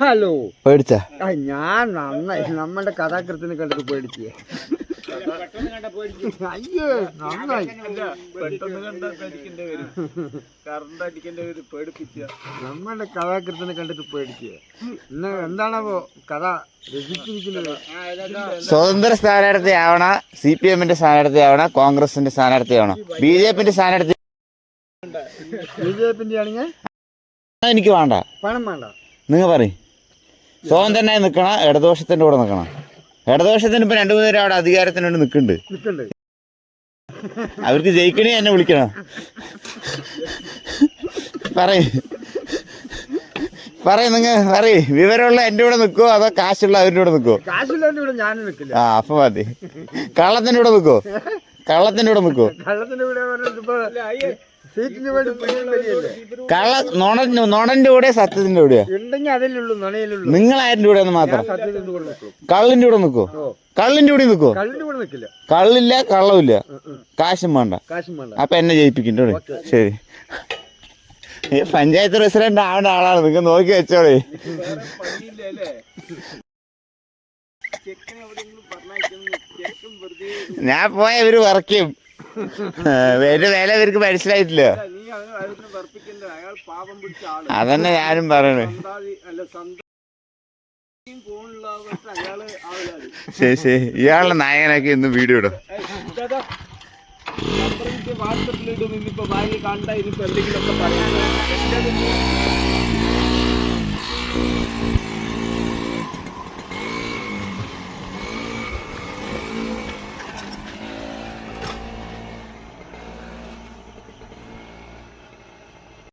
Hello പേടിച്ച? ഞാൻ നന്നായി. നമ്മുടെ കഥാകൃത്തിനെ കണ്ടിട്ട് പേടിച്ചേ അയ്യോ നന്നായി. നമ്മുടെ കഥാകൃത്തിനെ കണ്ടിട്ട് പേടിച്ചേ ഇന്ന് എന്താണപ്പോ കഥ രചിച്ചിരിക്കുന്നത്? സ്വതന്ത്ര സ്ഥാനാർത്ഥി ആവണ സി പി എമ്മിന്റെ സ്ഥാനാർത്ഥി ആവണ കോൺഗ്രസിന്റെ സ്ഥാനാർത്ഥി ആവണം. ബി ജെ പിന്റെ സ്ഥാനാർത്ഥി ബി ജെ പിന്റെ ആണെങ്കിൽ എനിക്ക് വേണ്ട. പണം വേണ്ട. നിങ്ങൾ പറയും സ്വതന്ത്രനായി നിൽക്കണം ഇടദോഷത്തിന്റെ കൂടെ നിൽക്കണം ഇടദോഷത്തിന് ഇപ്പൊ രണ്ടു മൂന്ന് പേര് അവിടെ അധികാരത്തിന് വേണ്ടി നിൽക്കുന്നുണ്ട് അവർക്ക് ജയിക്കണേ എന്നെ വിളിക്കണം. പറയ് പറയ് നിങ്ങ പറയ് വിവരമുള്ള എന്റെ കൂടെ നിക്കോ അതോ കാശുള്ള അവരുടെ കൂടെ നിക്കോ? കൂടെ നിൽക്കില്ല ആ അപ്പൊ മതി. കള്ളത്തിന്റെ കൂടെ നിക്കോ? കള്ളത്തിന്റെ കൂടെ നിക്കോ? കള്ളത്തിന്റെ കൂടെ സീറ്റിന് വേണ്ടി കള്ള നോണൻ നോണന്റെ കൂടെ സത്യത്തിന്റെ കൂടെയാ. ഉണ്ടെങ്കിൽ അതിലുള്ളൂ നുണയിലുള്ളൂ. നിങ്ങൾ ആരുടെ കൂടെ മാത്രം. സത്യത്തിന്റെ കൂടെ നിൽക്കും. കള്ളിന്റെ കൂടെ നിക്കോ കള്ളിന്റെ കൂടെ നിക്കോ കള്ളിന്റെ കൂടെ നിൽക്കില്ല. കള്ളില്ല ഉം. കാശും വേണ്ട. കാശും വേണ്ട. അപ്പൊ എന്നെ ജയിപ്പിക്കണ്ടോ ശരി. ഈ പഞ്ചായത്ത് പ്രസിഡന്റ് ആവേണ്ട ആളാണ്. നിങ്ങൾ നോക്കി വെച്ചോളേ. ഞാൻ പോയ ഇവർ പറക്കും എന്റെ വേല ഇവർക്ക് മനസ്സിലായിട്ടില്ല. അതന്നെ ഞാനും പറയണേ. ശരി ശരി. ഇയാളുടെ നായകനൊക്കെ ഇന്ന് വീഡിയോ ഇടും. വാട്സപ്പിലിട്ട് വാട്സപ്പിലിടും ഇനിയിപ്പോ ഭാര്യ കണ്ട ഇനിയിപ്പോ എന്തെങ്കിലുമൊക്കെ പറയാൻ